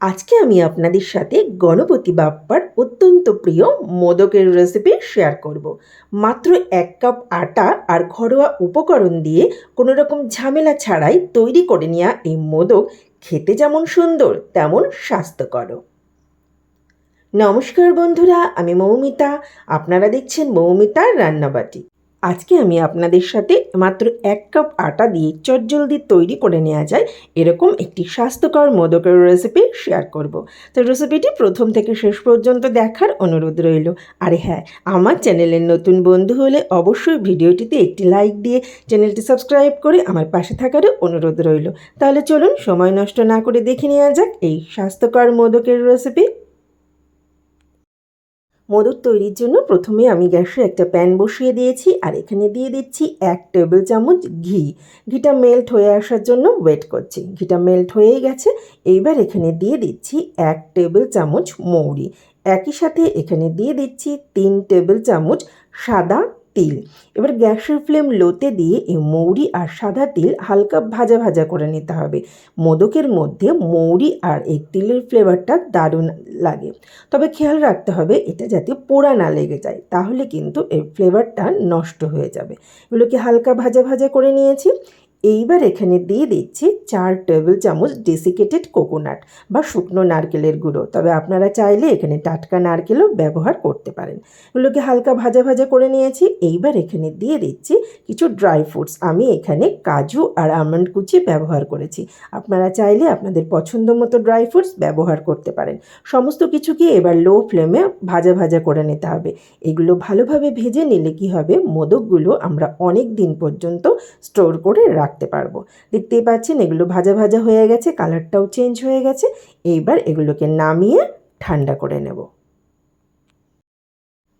আজকে আমি আপনাদের সাথে গণপতি বাপ্পার অত্যন্ত প্রিয় মোদকের রেসিপি শেয়ার করব। মাত্র এক কাপ আটা আর ঘরোয়া উপকরণ দিয়ে কোনো রকম ঝামেলা ছাড়াই তৈরি করে নেওয়া এই মোদক খেতে যেমন সুন্দর, তেমন স্বাস্থ্যকরও নমস্কার বন্ধুরা, আমি মৌমিতা। আপনারা দেখছেন মৌমিতার রান্নাবাটি। আজকে আমি আপনাদের সাথে মাত্র এক কাপ আটা দিয়ে চটজলদি তৈরি করে নেওয়া যায়। এরকম একটি স্বাস্থ্যকর মোদকের রেসিপি শেয়ার করব। তো রেসিপিটি প্রথম থেকে শেষ পর্যন্ত দেখার অনুরোধ রইল। আর হ্যাঁ আমার চ্যানেলের নতুন বন্ধু হলে অবশ্যই ভিডিওটিতে একটি লাইক দিয়ে চ্যানেলটি সাবস্ক্রাইব করে আমার পাশে থাকারও অনুরোধ রইল। তাহলে চলুন সময় নষ্ট না করে দেখে নেওয়া যাক এই স্বাস্থ্যকর মোদকের রেসিপি মোদক তৈরির জন্য প্রথমে আমি গ্যাসে একটা প্যান বসিয়ে দিয়েছি আর এখানে দিয়ে দিচ্ছি এক টেবিল চামচ ঘি। ঘিটা মেল্ট হয়ে আসার জন্য ওয়েট করছি। ঘিটা মেল্ট হয়েই গেছে। এইবার এখানে দিয়ে দিচ্ছি এক টেবিল চামচ মৌরি। একই সাথে এখানে দিয়ে দিচ্ছি তিন টেবিল চামচ সাদা তিল। এবার গ্যাসের ফ্লেম লোতে দিয়ে এই মৌরি আর সাদা তিল হালকা ভাজা ভাজা করে নিতে হবে। মোদকের মধ্যে মৌরি আর এই তিলের ফ্লেভারটা দারুণ লাগে। তবে খেয়াল রাখতে হবে, এটা যাতে পোড়া না লেগে যায়, তাহলে কিন্তু এর ফ্লেভারটা নষ্ট হয়ে যাবে। এগুলোকে হালকা ভাজা ভাজা করে নিয়েছি। এইবার এখানে দিয়ে দিচ্ছি চার টেবিল চামচ ডেসিকেটেড কোকোনাট বা শুকনো নারকেলের গুঁড়ো। তবে আপনারা চাইলে এখানে টাটকা নারকেলও ব্যবহার করতে পারেন। এগুলোকে হালকা ভাজা ভাজা করে নিয়েছি। এইবার এখানে দিয়ে দিচ্ছি কিছু ড্রাই ফ্রুটস আমি এখানে কাজু আর আমন্ড কুচি ব্যবহার করেছি। আপনারা চাইলে আপনাদের পছন্দ মতো ড্রাই ফ্রুটস ব্যবহার করতে পারেন। সমস্ত কিছুকে এবার লো ফ্লেমে ভাজা ভাজা করে নিতে হবে। এগুলো ভালোভাবে ভেজে নিলে কি হবে? মোদকগুলো আমরা অনেক দিন পর্যন্ত স্টোর করে রাখ। রাখতে পারব। দেখতেই পাচ্ছেন, এগুলো ভাজা ভাজা হয়ে গেছে কালারটাও চেঞ্জ হয়ে গেছে। এইবার এগুলোকে নামিয়ে ঠান্ডা করে নেব।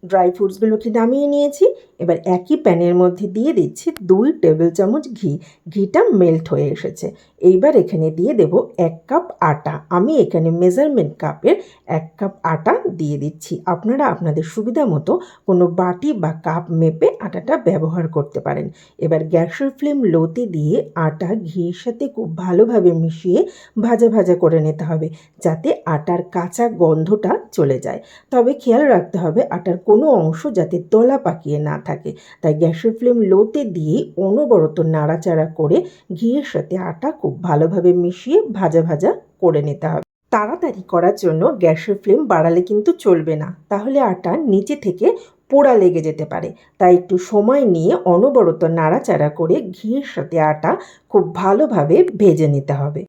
ড্রাই ফ্রুটসগুলোকে নামিয়ে নিয়েছি। এবার একই প্যানের মধ্যে দিয়ে দিচ্ছি দুই টেবিল চামচ ঘি। ঘিটা মেল্ট হয়ে এসেছে। এইবার এখানে দিয়ে দেব এক কাপ আটা। আমি এখানে মেজারমেন্ট কাপের এক কাপ আটা দিয়ে দিচ্ছি। আপনারা আপনাদের সুবিধা মতো কোনো বাটি বা কাপ মেপে আটাটা ব্যবহার করতে পারেন। এবার গ্যাসের ফ্লেম লোতে দিয়ে আটা ঘির সাথে খুব ভালোভাবে মিশিয়ে ভাজা ভাজা করে নিতে হবে। যাতে আটার কাঁচা গন্ধটা চলে যায়। তবে খেয়াল রাখতে হবে আটার কোনো অংশ যাতে তলা পাকিয়ে না থাকে। তাই গ্যাসের ফ্লেম লোতে দিয়ে অনবরত নাড়াচাড়া করে ঘিয়ের সাথে আটা খুব ভালোভাবে মিশিয়ে ভাজা ভাজা করে নিতে হবে। তাড়াতাড়ি করার জন্য গ্যাসের ফ্লেম বাড়ালে কিন্তু চলবে না। তাহলে আটা নিচে থেকে পোড়া লেগে যেতে পারে। তাই একটু সময় নিয়ে অনবরত নাড়াচাড়া করে ঘিয়ের সাথে আটা খুব ভালোভাবে ভেজে নিতে হবে।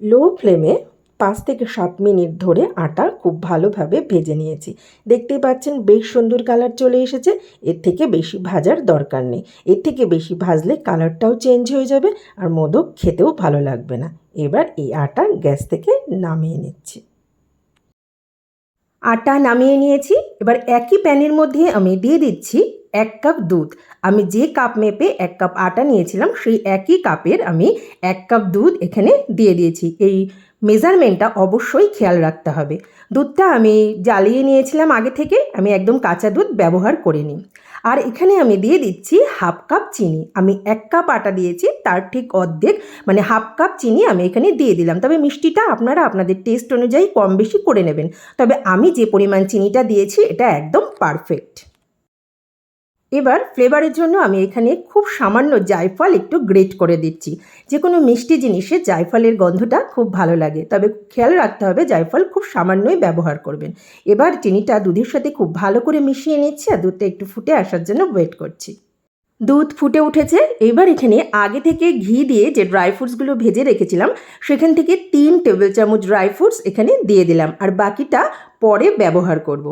লো ফ্লেমে পাঁচ থেকে সাত মিনিট ধরে আটা খুব ভালোভাবে ভেজে নিয়েছি। দেখতেই পাচ্ছেন, বেশ সুন্দর কালার চলে এসেছে। এর থেকে বেশি ভাজার দরকার নেই। এর থেকে বেশি ভাজলে কালারটাও চেঞ্জ হয়ে যাবে আর মোদক খেতেও ভালো লাগবে না। এবার এই আটা গ্যাস থেকে নামিয়ে নিচ্ছি। আটা নামিয়ে নিয়েছি। এবার একই প্যানের মধ্যে আমি দিয়ে দিচ্ছি এক কাপ দুধ। আমি যে কাপ মেপে এক কাপ আটা নিয়েছিলাম, সেই একই কাপের আমি এক কাপ দুধ এখানে দিয়ে দিয়েছি। এই মেজারমেন্টটা অবশ্যই খেয়াল রাখতে হবে। দুধটা আমি জ্বালিয়ে নিয়েছিলাম আগে থেকে, আমি একদম কাঁচা দুধ ব্যবহার করিনি। আর এখানে আমি দিয়ে দিচ্ছি হাফ কাপ চিনি। আমি এক কাপ আটা দিয়েছি, তার ঠিক অর্ধেক মানে হাফ কাপ চিনি আমি এখানে দিয়ে দিলাম। তবে মিষ্টিটা আপনারা আপনাদের টেস্ট অনুযায়ী কম বেশি করে নেবেন। তবে আমি যে পরিমাণ চিনিটা দিয়েছি, এটা একদম পারফেক্ট এবার ফ্লেভারের জন্য আমি এখানে খুব সামান্য জায়ফল একটু গ্রেট করে দিচ্ছি। যে কোনো মিষ্টি জিনিসে জায়ফলের গন্ধটা খুব ভালো লাগে। তবে খেয়াল রাখতে হবে জায়ফল খুব সামান্যই ব্যবহার করবেন। এবার চিনিটা দুধের সাথে খুব ভালো করে মিশিয়ে নিচ্ছি আর দুধটা একটু ফুটে আসার জন্য ওয়েট করছি। দুধ ফুটে উঠেছে। এবার এখানে আগে থেকে ঘি দিয়ে যে ড্রাই ফ্রুটসগুলো ভেজে রেখেছিলাম, সেখান থেকে তিন টেবিল চামচ ড্রাই ফ্রুটস এখানে দিয়ে দিলাম। আর বাকিটা পরে ব্যবহার করব।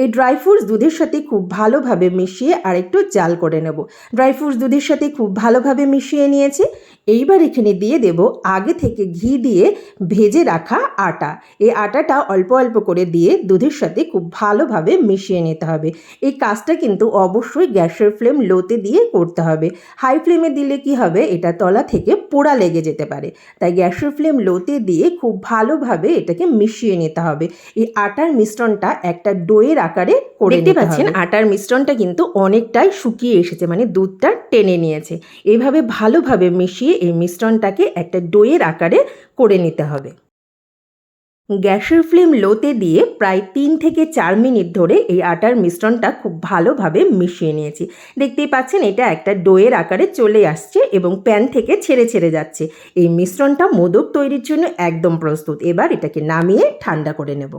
এই ড্রাই ফ্রুটস দুধের সাথে খুব ভালোভাবে মিশিয়ে আর একটু জাল করে নেব। ড্রাই ফ্রুটস দুধের সাথে খুব ভালোভাবে মিশিয়ে নিয়েছি। এইবার এখানে দিয়ে দেব আগে থেকে ঘি দিয়ে ভেজে রাখা আটা। এই আটাটা অল্প অল্প করে দিয়ে দুধের সাথে খুব ভালোভাবে মিশিয়ে নিতে হবে। এই কাজটা কিন্তু অবশ্যই গ্যাসের ফ্লেম লোতে দিয়ে করতে হবে। হাই ফ্লেমে দিলে কি হবে? এটা তলা থেকে পোড়া লেগে যেতে পারে। তাই গ্যাসের ফ্লেম লোতে দিয়ে খুব ভালোভাবে এটাকে মিশিয়ে নিতে হবে। এই আটার মিশ্রণটা একটা ডোয়ের আকারে করে দেখতে পাচ্ছেন আটার মিশ্রণটা কিন্তু অনেকটাই শুকিয়ে এসেছে মানে দুধটা টেনে নিয়েছে। এইভাবে ভালোভাবে মিশিয়ে এই মিশ্রণটাকে একটা ডোয়ের আকারে করে নিতে হবে। গ্যাসের ফ্লেম লোতে দিয়ে প্রায় তিন থেকে চার মিনিট ধরে এই আটার মিশ্রণটা খুব ভালোভাবে মিশিয়ে নিয়েছি। দেখতেই পাচ্ছেন এটা একটা ডোয়ের আকারে চলে আসছে এবং প্যান থেকে ছেড়ে ছেড়ে যাচ্ছে। এই মিশ্রণটা মোদক তৈরির জন্য একদম প্রস্তুত। এবার এটাকে নামিয়ে ঠান্ডা করে নেব।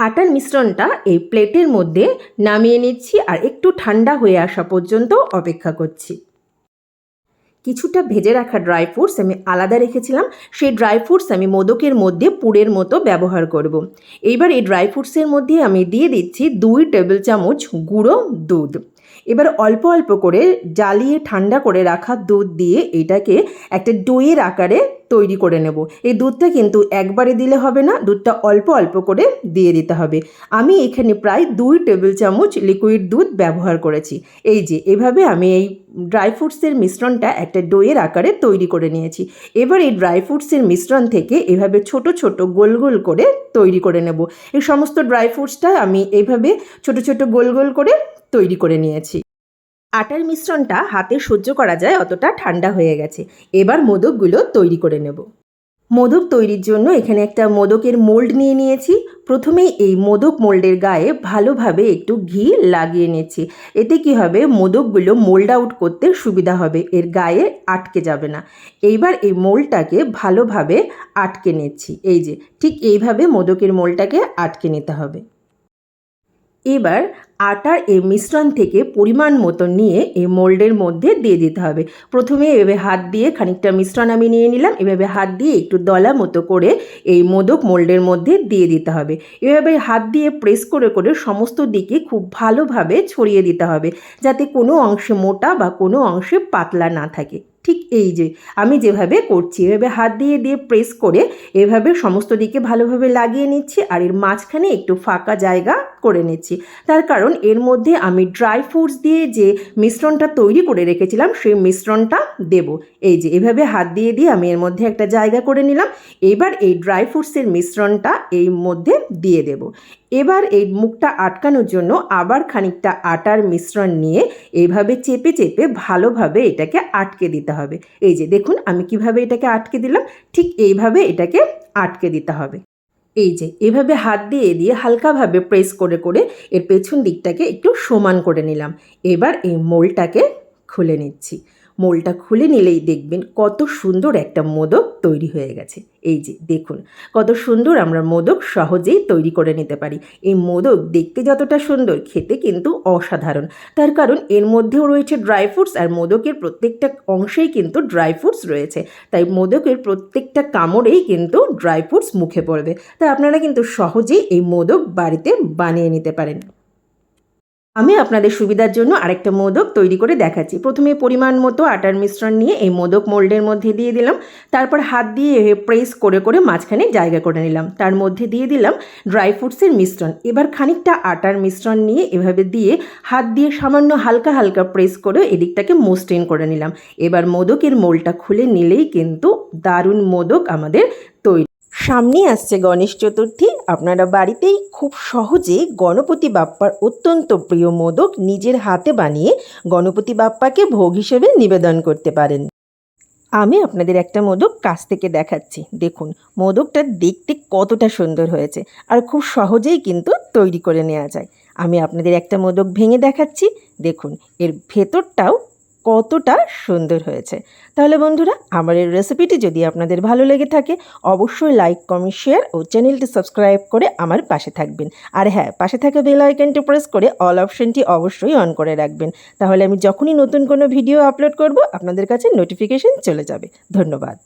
আটার মিশ্রণটা এই প্লেটের মধ্যে নামিয়ে নিচ্ছি আর একটু ঠান্ডা হয়ে আসা পর্যন্ত অপেক্ষা করছি কিছুটা ভেজে রাখা ড্রাই ফ্রুটস আমি আলাদা রেখেছিলাম, সেই ড্রাই ফ্রুটস আমি মোদকের মধ্যে পুরের মতো ব্যবহার করব। এইবার এই ড্রাই ফ্রুটসের মধ্যে আমি দিয়ে দিচ্ছি দুই টেবিল চামচ গুঁড়ো দুধ এবার অল্প অল্প করে জ্বালিয়ে ঠান্ডা করে রাখা দুধ দিয়ে এটাকে একটা দইয়ের আকারে তৈরি করে নেব। এই দুধটা কিন্তু একবারে দিলে হবে না, দুধটা অল্প অল্প করে দিয়ে দিতে হবে। আমি এখানে প্রায় দুই টেবিল চামচ লিকুইড দুধ ব্যবহার করেছি। এই যে, এভাবে আমি এই ড্রাই ফ্রুটসের মিশ্রণটা একটা দইয়ের আকারে তৈরি করে নিয়েছি। এবার এই ড্রাই ফ্রুটসের মিশ্রণ থেকে এভাবে ছোট ছোট গোল গোল করে তৈরি করে নেব। এই সমস্ত ড্রাই ফ্রুটসটা আমি এইভাবে ছোট ছোট গোল গোল করে তৈরি করে নিয়েছি। আটার মিশ্রণটা হাতে সহ্য করা যায় অতটা ঠান্ডা হয়ে গেছে। এবার মোদকগুলো তৈরি করে নেব। মোদক তৈরির জন্য এখানে একটা মোদকের মোল্ড নিয়ে নিয়েছি। প্রথমেই এই মোদক মোল্ডের গায়ে ভালোভাবে একটু ঘি লাগিয়ে নিচ্ছি এতে কি হবে? মোদকগুলো মোল্ড আউট করতে সুবিধা হবে। এর গায়ে আটকে যাবে না। এইবার এই মোল্ডটাকে ভালোভাবে আটকে নিচ্ছি। এই যে, ঠিক এইভাবে মোদকের মোল্ডটাকে আটকে নিতে হবে। এবার আটার এই মিশ্রণ থেকে পরিমাণ মতো নিয়ে এই মোল্ডের মধ্যে দিয়ে দিতে হবে। প্রথমে এভাবে হাত দিয়ে খানিকটা মিশ্রণ আমি নিয়ে নিলাম। এভাবে হাত দিয়ে একটু দলা মতো করে এই মোদক মোল্ডের মধ্যে দিয়ে দিতে হবে। এভাবে হাত দিয়ে প্রেস করে করে সমস্ত দিকে খুব ভালোভাবে ছড়িয়ে দিতে হবে, যাতে কোনো অংশে মোটা বা কোনো অংশে পাতলা না থাকে। এই যে আমি যেভাবে করছি, এভাবে হাত দিয়ে দিয়ে প্রেস করে এভাবে সমস্ত দিকে ভালোভাবে লাগিয়ে নিচ্ছি আর এর মাঝখানে একটু ফাঁকা জায়গা করে নিচ্ছি। তার কারণ এর মধ্যে আমি ড্রাই ফ্রুটস দিয়ে যে মিশ্রণটা তৈরি করে রেখেছিলাম, সেই মিশ্রণটা দেব। এই যে এভাবে হাত দিয়ে দিয়ে আমি এর মধ্যে একটা জায়গা করে নিলাম। এবার এই ড্রাই ফ্রুটসের মিশ্রণটা এই মধ্যে দিয়ে দেব। এবার এই মুখটা আটকানোর জন্য আবার খানিকটা আটার মিশ্রণ নিয়ে এইভাবে চেপে চেপে ভালোভাবে এটাকে আটকে দিতে হবে। এই যে দেখুন, আমি কীভাবে এটাকে আটকে দিলাম, ঠিক এইভাবে এটাকে আটকে দিতে হবে। এই যে, এভাবে হাত দিয়ে দিয়ে হালকাভাবে প্রেস করে করে এর পেছন দিকটাকে একটু সমান করে নিলাম। এবার এই মোলটাকে খুলে নিচ্ছি। মোলটা খুলে নিলেই দেখবেন কত সুন্দর একটা মোদক তৈরি হয়ে গেছে। এই যে, দেখুন, কত সুন্দর আমরা মোদক সহজেই তৈরি করে নিতে পারি। এই মোদক দেখতে যতটা সুন্দর, খেতে কিন্তু অসাধারণ। তার কারণ এর মধ্যেও রয়েছে ড্রাই ফ্রুটস আর মোদকের প্রত্যেকটা অংশেই কিন্তু ড্রাই ফ্রুটস রয়েছে। তাই মোদকের প্রত্যেকটা কামড়েই কিন্তু ড্রাই ফ্রুটস মুখে পড়বে। তাই আপনারা কিন্তু সহজেই এই মোদক বাড়িতে বানিয়ে নিতে পারেন। আমি আপনাদের সুবিধার জন্য আরেকটা মোদক তৈরি করে দেখাচ্ছি। প্রথমে পরিমাণ মতো আটার মিশ্রণ নিয়ে এই মোদক মোল্ডের মধ্যে দিয়ে দিলাম। তারপর হাত দিয়ে প্রেস করে করে মাঝখানে জায়গা করে নিলাম। তার মধ্যে দিয়ে দিলাম ড্রাই ফ্রুটসের মিশ্রণ। এবার খানিকটা আটার মিশ্রণ নিয়ে এভাবে দিয়ে হাত দিয়ে সামান্য হালকা হালকা প্রেস করে এদিকটাকে মসৃণ করে নিলাম। এবার মোদকের মোলটা খুলে নিলেই কিন্তু দারুণ মোদক আমাদের তৈরি সামনেই আসছে গণেশ চতুর্থী। আপনারা বাড়িতেই খুব সহজে গণপতি বাপ্পার অত্যন্ত প্রিয় মোদক নিজের হাতে বানিয়ে গণপতি বাপ্পাকে ভোগ হিসেবে নিবেদন করতে পারেন। আমি আপনাদের একটা মোদক কাছ থেকে দেখাচ্ছি। দেখুন, মোদকটা দেখতে কতটা সুন্দর হয়েছে আর খুব সহজেই কিন্তু তৈরি করে নেওয়া যায়। আমি আপনাদের একটা মোদক ভেঙে দেখাচ্ছি। দেখুন, এর ভেতরটাও কতটা সুন্দর হয়েছে। তাহলে বন্ধুরা, আমার এই রেসিপিটি যদি আপনাদের ভালো লেগে থাকে, অবশ্যই লাইক কমেন্ট শেয়ার ও চ্যানেলটি সাবস্ক্রাইব করে আমার পাশে থাকবেন। আর হ্যাঁ পাশে থাকা বেল আইকনটি প্রেস করে অল অপশনটি অবশ্যই অন করে রাখবেন। তাহলে আমি যখনই নতুন কোনো ভিডিও আপলোড করব, আপনাদের কাছে নোটিফিকেশন চলে যাবে। ধন্যবাদ।